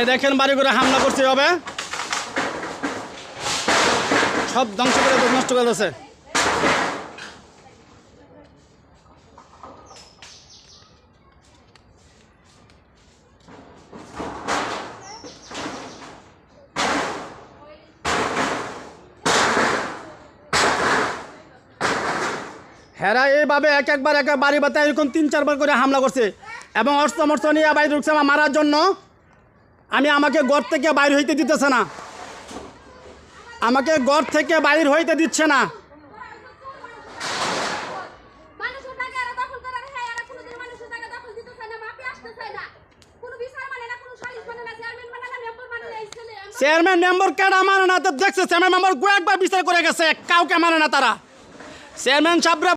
এই দেখেন বাড়ি করে হামলা করছে, হবে? সব ধ্বংস করে নষ্ট করে দিয়েছে। হেরা এইভাবে এক একবার এক বাড়ি বাতে এরকম তিন চারবার করে হামলা করছে। এবং অস্ত্র মস্ত্র নিয়ে বাইরে ঢুকছে মারার জন্য আমি আমাকে ঘর থেকে বাইর হইতে দিতেছে না। আমাকে ঘর থেকে বাইর হইতে দিচ্ছে না। মেম্বার চেয়ারম্যান মেম্বার কেন মানে না তো দেখছে চেয়ারম্যান মেম্বার কয়েকবার বিচার করে গেছে কাউকে মানে না তারা। চেয়ারম্যান সাহেবরা